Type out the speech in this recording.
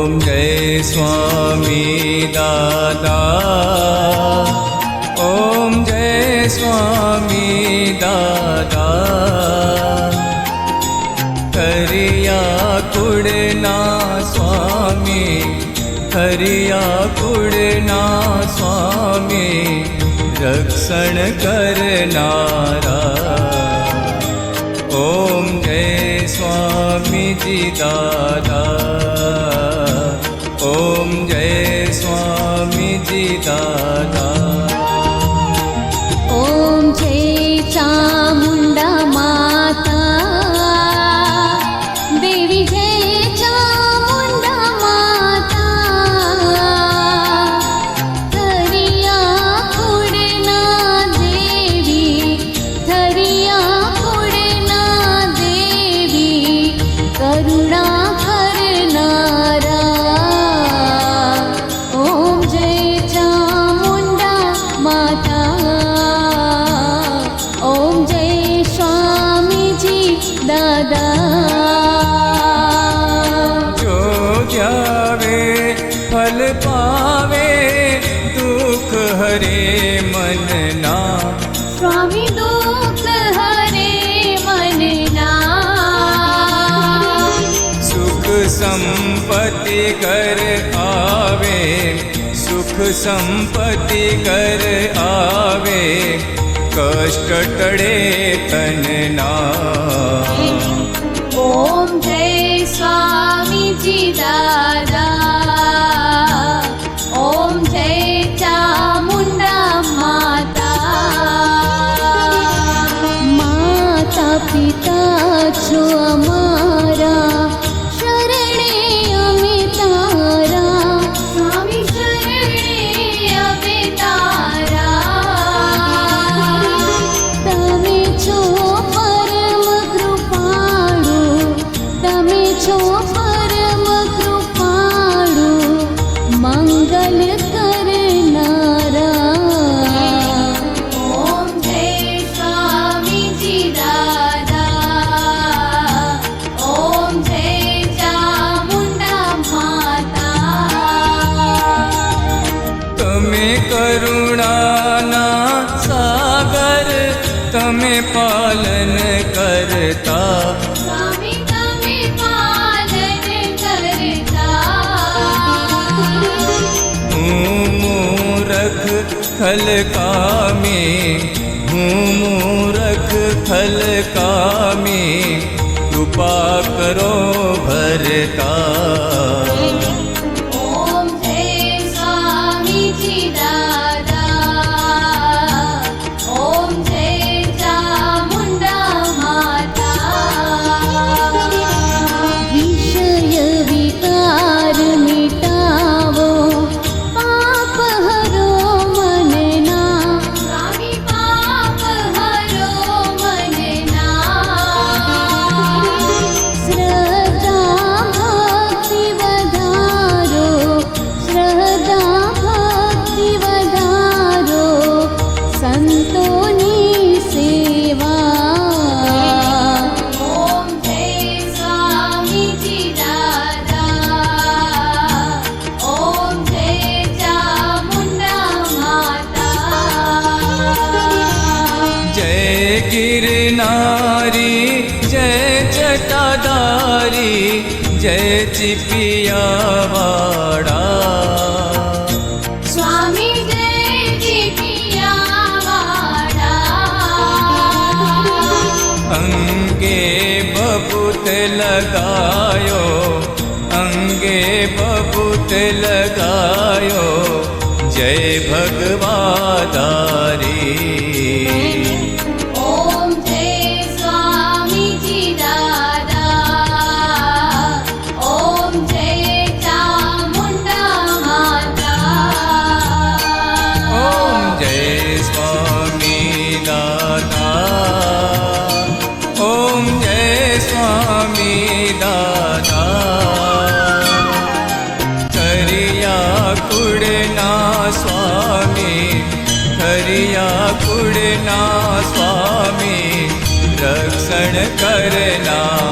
ॐ जय स्वामी दादा ॐ जय स्वामी दादा करिया कुडना स्वामी करिया कुडना स्वामी रक्षण करनारा ॐ जय स्वामीजी दादा দাতা जो जावे फल पावे दुख हरे मनना स्वामी दुःख हरे मनना सुख संपत्ति कर आवे सुख संपत्ति कर आवे। कष्ट टळे तनना। ॐ जय स्वामीजी કરુણાના સાગર તમે પાલન કરતા સ્વામી તમે પાલન કરતા હું મૂરખ ખલકામી હું મૂરખ ખલકામી કૃપા गिरनारी जय जटाधारी जय चिपिया वाड़ा जय जिपिया अंगे बबूत लगायो अंगे बबूत लगायो जय भगवादारी દર્શન કરનાર